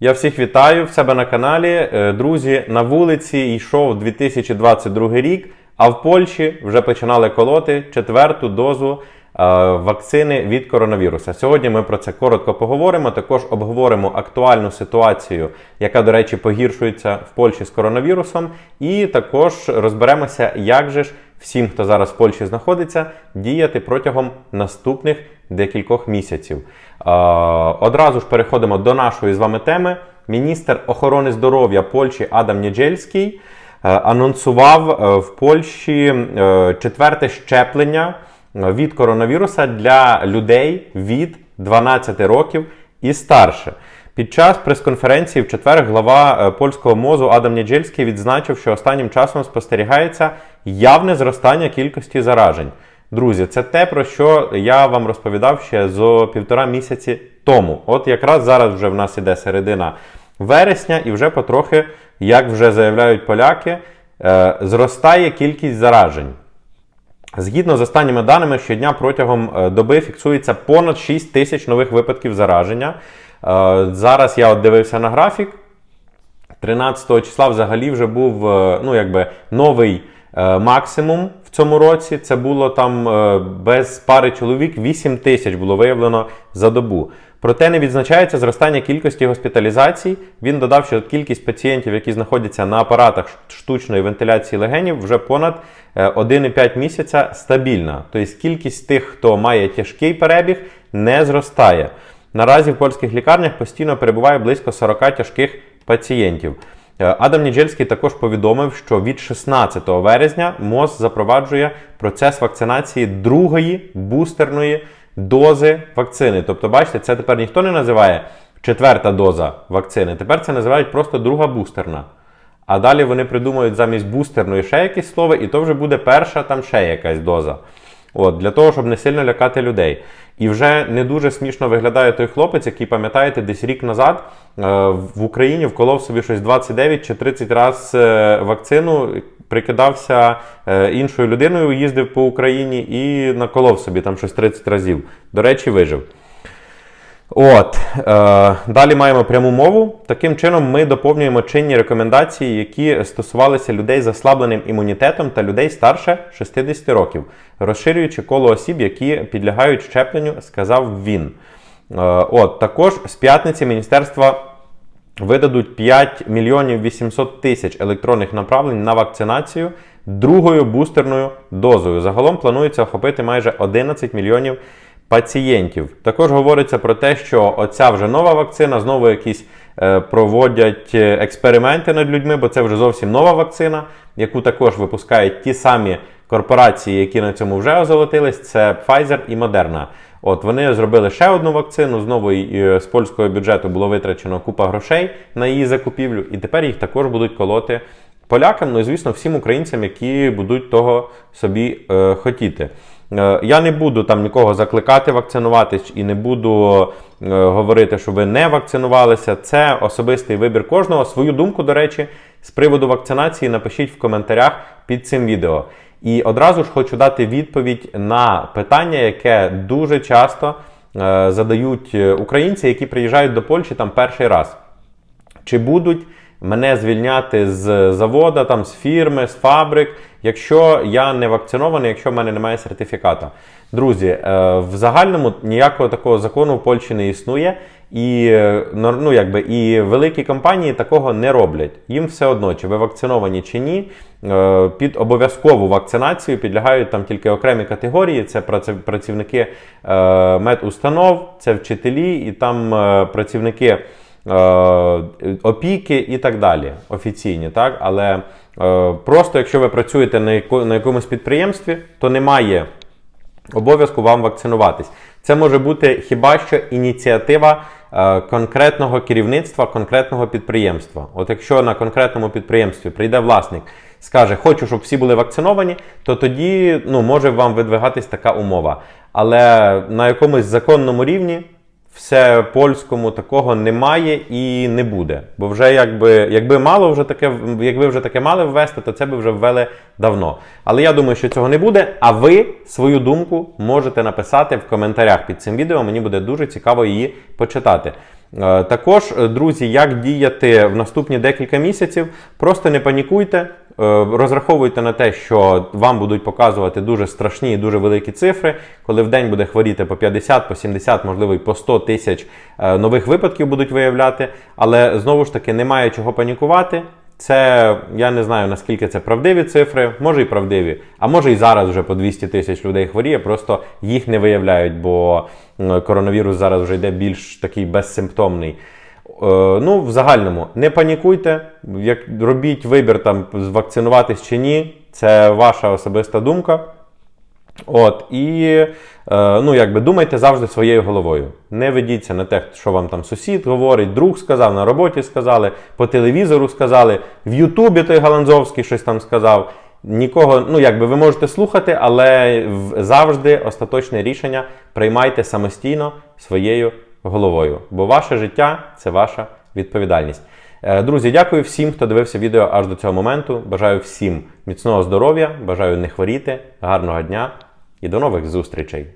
Я всіх вітаю в себе на каналі. Е, Друзі, на вулиці йшов 2022 рік, а в Польщі вже починали колоти четверту дозу е, вакцини від коронавіруса. Сьогодні ми про це коротко поговоримо. Також обговоримо актуальну ситуацію, яка, до речі, погіршується в Польщі з коронавірусом. І також розберемося, як же ж всім, хто зараз в Польщі знаходиться, діяти протягом наступних декількох місяців. Одразу ж переходимо до нашої з вами теми. Міністр охорони здоров'я Польщі Адам Ніджельський е, анонсував е, в Польщі е, четверте щеплення від коронавіруса для людей від 12 років і старше. Під час прес-конференції в четвер глава польського мозу Адам Ніджельський відзначив, що останнім часом спостерігається явне зростання кількості заражень. Друзі, це те, про що я вам розповідав ще зо півтора місяці тому. От якраз зараз вже в нас іде середина вересня, і вже потрохи, як вже заявляють поляки, е, зростає кількість заражень. Згідно з останніми даними, щодня протягом е, доби фіксується понад 6 тисяч нових випадків зараження. Е, Зараз я от дивився на графік. 13 числа взагалі вже був ну, якби, новий максимум в цьому році. Це було там е, без пари чоловік 8 тисяч було виявлено за добу. Проте не відзначається зростання кількості госпіталізацій. Він додав, що кількість пацієнтів, які знаходяться на апаратах штучної вентиляції легенів, вже понад е, 1,5 місяця стабільна. Тобто кількість тих, хто має тяжкий перебіг, не зростає. Наразі в польських лікарнях постійно перебуває близько 40 тяжких пацієнтів. Е, Адам Ніджельський також повідомив, що від 16 вересня МОЗ запроваджує процес вакцинації другої бустерної дози вакцини. Тобто, бачите, це тепер ніхто не називає четверта доза вакцини. Тепер це називають просто друга бустерна. А далі вони придумають замість бустерної ще якесь слово, і то вже буде перша там ще якась доза. От, для того, щоб не сильно лякати людей. І вже не дуже смішно виглядає той хлопець, який, пам'ятаєте, десь рік назад е, в Україні вколов собі щось 29 чи 30 раз вакцину, прикидався е, іншою людиною, їздив по Україні і наколов собі там щось 30 разів. До речі, вижив. От, е, далі маємо пряму мову. Таким чином, ми доповнюємо чинні рекомендації, які стосувалися людей з ослабленим імунітетом та людей старше 60 років, розширюючи коло осіб, які підлягають щепленню, сказав він. Е, от, також з п'ятниці міністерства видадуть 5 мільйонів 800 тисяч електронних направлень на вакцинацію другою бустерною дозою. Загалом планується охопити майже 11 мільйонів пацієнтів. Також говориться про те, що оця вже нова вакцина, знову якісь е, проводять е, експерименти над людьми, бо це вже зовсім нова вакцина, яку також випускають ті самі корпорації, які на цьому вже озолотились. Це Pfizer і Moderna. От вони зробили ще одну вакцину. Знову е, з польського бюджету було витрачено купа грошей на її закупівлю, і тепер їх також будуть колоти полякам, ну і звісно, всім українцям, які будуть того собі е, хотіти. Е, Я не буду там нікого закликати вакцинуватись і не буду е, говорити, що ви не вакцинувалися. Це особистий вибір кожного. Свою думку, до речі, з приводу вакцинації напишіть в коментарях під цим відео. І одразу ж хочу дати відповідь на питання, яке дуже часто е, задають українці, які приїжджають до Польщі там перший раз. Чи будуть мене звільняти з завода, там, з фірми, з фабрик, якщо я не вакцинований, якщо в мене немає сертифіката? Друзі, е, в загальному ніякого такого закону в Польщі не існує, і, е, ну, якби, і великі компанії такого не роблять. Їм все одно, чи ви вакциновані чи ні. е, Під обов'язкову вакцинацію підлягають там тільки окремі категорії: це працівники медустанов, це вчителі і там працівники опіки і так далі, офіційні, так? Але е, просто якщо ви працюєте на, якомусь підприємстві, то немає обов'язку вам вакцинуватись. Це може бути хіба що ініціатива е, конкретного керівництва конкретного підприємства. От якщо на конкретному підприємстві прийде власник, скаже, хочу, щоб всі були вакциновані, то тоді ну, може вам видвигатись така умова. Але на якомусь законному рівні все польському такого немає і не буде. Бо вже якби, якби мало вже таке, якби вже таке мали ввести, то це би вже ввели давно. Але я думаю, що цього не буде. А ви свою думку можете написати в коментарях під цим відео. Мені буде дуже цікаво її почитати. Е, Також, е, друзі, як діяти в наступні декілька місяців, просто не панікуйте, розраховуйте на те, що вам будуть показувати дуже страшні і дуже великі цифри, коли в день буде хворіти по 50, по 70, можливо, і по 100 тисяч е, нових випадків будуть виявляти. Але знову ж таки немає чого панікувати. Це я не знаю наскільки це правдиві цифри, може і правдиві, а може і зараз вже по 200 тисяч людей хворіє, просто їх не виявляють, бо коронавірус зараз вже йде більш такий безсимптомний. Е, ну, в загальному, не панікуйте, як робіть вибір там вакцинуватись чи ні, це ваша особиста думка. От, і е, ну, якби думайте завжди своєю головою. Не ведіться на те, що вам там сусід говорить, друг сказав, на роботі сказали, по телевізору сказали, в Ютубі той Галанзовський щось там сказав. Нікого, ну якби ви можете слухати, але завжди остаточне рішення приймайте самостійно своєю головою. Бо ваше життя це ваша відповідальність. Е, Друзі, дякую всім, хто дивився відео аж до цього моменту. Бажаю всім міцного здоров'я, бажаю не хворіти, гарного дня і до нових зустрічей!